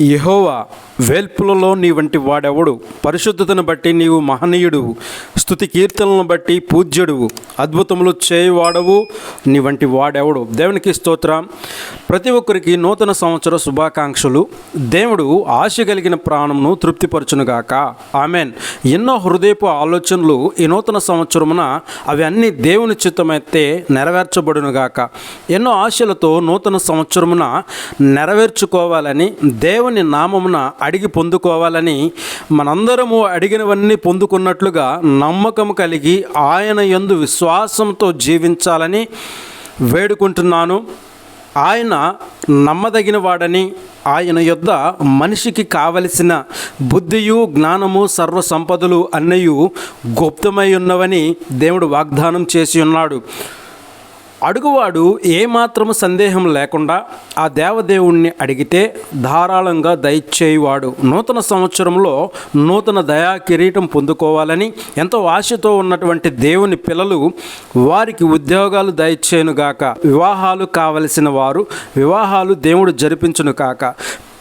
యహోవా వేల్పులలో నీ వంటి వాడెవడు? పరిశుద్ధతను బట్టి నీవు మహనీయుడు. స్తుతి కీర్తనలను బట్టి పూజ్యుడువు. అద్భుతములు చేయవాడవు నీ వంటి వాడెవడు? దేవునికి స్తోత్రం. ప్రతి ఒక్కరికి నూతన సంవత్సర శుభాకాంక్షలు. దేవుడు ఆశ కలిగిన ప్రాణంను తృప్తిపరచునుగాక. ఆమెన్. ఎన్నో హృదయపు ఆలోచనలు ఈ నూతన సంవత్సరమున అవి అన్ని దేవుని చిత్తమైతే నెరవేర్చబడునుగాక. ఎన్నో ఆశలతో నూతన సంవత్సరమున నెరవేర్చుకోవాలని దేవుని నామమున అడిగి పొందుకోవాలని మనందరము అడిగినవన్నీ పొందుకున్నట్లుగా నమ్మకం కలిగి ఆయన యందు విశ్వాసంతో జీవించాలని వేడుకుంటున్నాను. ఆయన నమ్మదగిన వాడని ఆయన యొద్ద మనిషికి కావలసిన బుద్ధియు జ్ఞానము సర్వ సంపదలు అన్నయు గుప్తమై ఉన్నవని దేవుడు వాగ్దానం చేసి ఉన్నాడు. అడుగువాడు ఏమాత్రము సందేహం లేకుండా ఆ దేవదేవుణ్ణి అడిగితే ధారాళంగా దయచేయువాడు. నూతన సంవత్సరంలో నూతన దయా కిరీటం పొందుకోవాలని ఎంతో ఆశతో ఉన్నటువంటి దేవుని పిల్లలు వారికి ఉద్యోగాలు దయచేయునుగాక. వివాహాలు కావలసిన వారు వివాహాలు దేవుడు జరిపించును కాక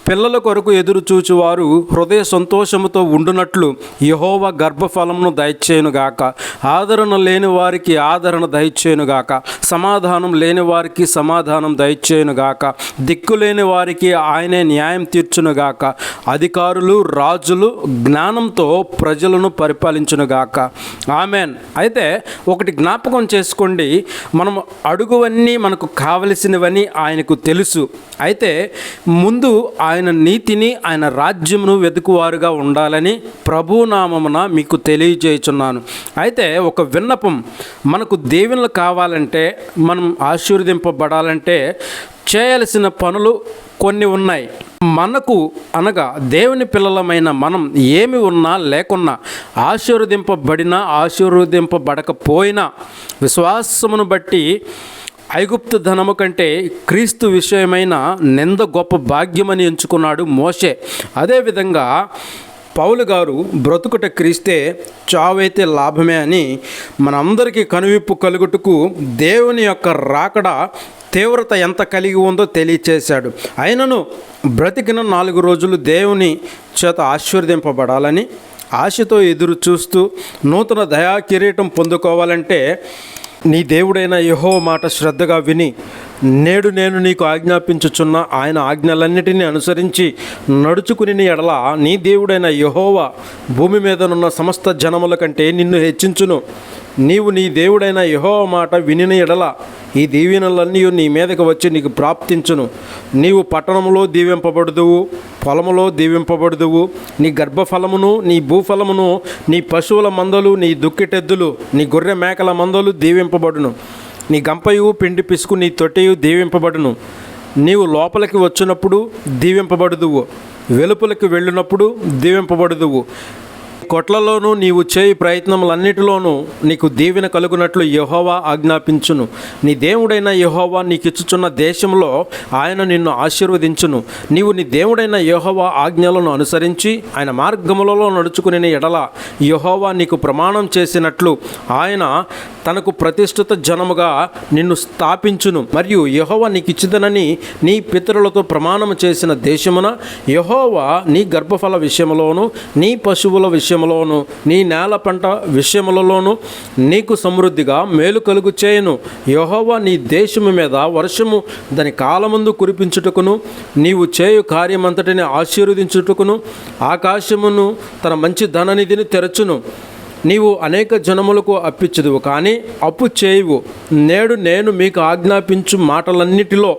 పిల్లల కొరకు ఎదురు చూచువారు హృదయ సంతోషముతో ఉండునట్లు యహోవ గర్భఫలమును దయచేయునుగాక ఆదరణ లేని వారికి ఆదరణ దయచేయునుగాక సమాధానం లేని వారికి సమాధానం దయచేయునుగాక దిక్కు లేని వారికి ఆయనే న్యాయం తీర్చునుగాక అధికారులు రాజులు జ్ఞానంతో ప్రజలను పరిపాలించునుగాక ఆమెన్. అయితే ఒకటి జ్ఞాపకం చేసుకోండి. మనం అడుగువన్నీ మనకు కావలసినవని ఆయనకు తెలుసు. అయితే ముందు ఆయన ఆయన నీతిని ఆయన రాజ్యమును వెతుకువారుగా ఉండాలని ప్రభునామమున మీకు తెలియజేయుచున్నాను. అయితే ఒక విన్నపం మనకు దీవెనలు కావాలంటే మనం ఆశీర్వదింపబడాలంటే చేయాల్సిన పనులు కొన్ని ఉన్నాయి. మనకు అనగా దేవుని పిల్లలమైన మనం ఏమి ఉన్నా లేకున్నా ఆశీర్వదింపబడినా ఆశీర్వదింపబడకపోయినా విశ్వాసమును బట్టి ఐగుప్తు ధనము కంటే క్రీస్తు విషయమైన నింద గొప్ప భాగ్యమని ఎంచుకున్నాడు మోషే. అదేవిధంగా పౌలు గారు బ్రతుకుట క్రీస్తే చావైతే లాభమే అని మనందరికీ కనువిప్పు కలుగుటకు దేవుని యొక్క రాకడ తీవ్రత ఎంత కలిగి ఉందో తెలియచేశాడు. అయినను బ్రతికిన నాలుగు రోజులు దేవుని చేత ఆశీర్వదింపబడాలని ఆశతో ఎదురు చూస్తూ నూతన దయా కిరీటం పొందుకోవాలంటే నీ దేవుడైన యహో మాట శ్రద్ధగా విని నేడు నేను నీకు ఆజ్ఞాపించుచున్న ఆయన ఆజ్ఞలన్నిటినీ అనుసరించి నడుచుకుని నీ ఎడల నీ దేవుడైన యహోవా భూమి మీదనున్న సమస్త జనముల కంటే నిన్ను హెచ్చించును. నీవు నీ దేవుడైన యహోవ మాట వినిన ఎడల ఈ దీవెనలన్నీ నీ మీదకు వచ్చి నీకు ప్రాప్తించును. నీవు పట్టణములో దీవింపబడుదువు పొలములో దీవింపబడుదువు. నీ గర్భఫలమును నీ భూఫలమును నీ పశువుల మందలు నీ దుక్కిటెద్దులు నీ గొర్రె మేకల మందలు దీవింపబడును. నీ గంపయు పిండి పిసుకు నీ తొట్టెయు దీవింపబడును. నీవు లోపలికి వచ్చినప్పుడు దీవింపబడుదువు. వెలుపలికి వెళ్ళినప్పుడు దీవింపబడుదువు. కొట్లలోనూ నీవు చేయి ప్రయత్నములన్నిటిలోనూ నీకు దీవెన కలుగునట్లు యహోవా ఆజ్ఞాపించును. నీ దేవుడైన యహోవా నీకిచ్చుచున్న దేశంలో ఆయన నిన్ను ఆశీర్వదించును. నీవు నీ దేవుడైన యహోవా ఆజ్ఞలను అనుసరించి ఆయన మార్గములలో నడుచుకునే ఎడల యహోవా నీకు ప్రమాణం చేసినట్లు ఆయన తనకు ప్రతిష్ఠిత జనముగా నిన్ను స్థాపించును. మరియు యహోవా నీకు ఇచ్చిదనని నీ పితరులతో ప్రమాణం చేసిన దేశమున యహోవా నీ గర్భఫల విషయంలోను నీ పశువుల విషయంలోను నీ నేల పంట విషయములలోను నీకు సమృద్ధిగా మేలు కలుగు చేయను యహోవ నీ దేశము మీద వర్షము దాని కాలమందు కురిపించుటకును నీవు చేయు కార్యమంతటిని ఆశీర్వదించుటకును ఆకాశమును తన మంచి ధననిధిని తెరచును. నీవు అనేక జనములకు అప్పించదువు కానీ అప్పు చేయువు. నేడు నేను మీకు ఆజ్ఞాపించు మాటలన్నిటిలో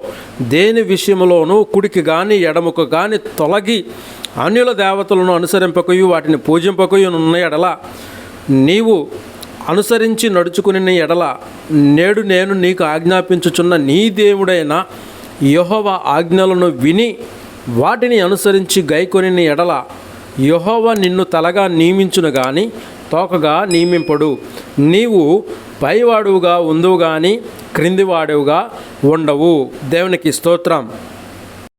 దేని విషయంలోనూ కుడికి కానీ ఎడముకు కానీ తొలగి అన్యుల దేవతలను అనుసరింపకయు వాటిని పూజింపకయు ఉన్న ఎడల నీవు అనుసరించి నడుచుకుని ఎడల నేడు నేను నీకు ఆజ్ఞాపించుచున్న నీ దేవుడైన యహోవ ఆజ్ఞలను విని వాటిని అనుసరించి గైకొని ఎడల యహోవ నిన్ను తలగా నియమించును గాని తోకగా నియమింపడు నీవు పైవాడువుగా ఉందువు కానీ క్రిందివాడువుగా ఉండవు. దేవునికి స్తోత్రం.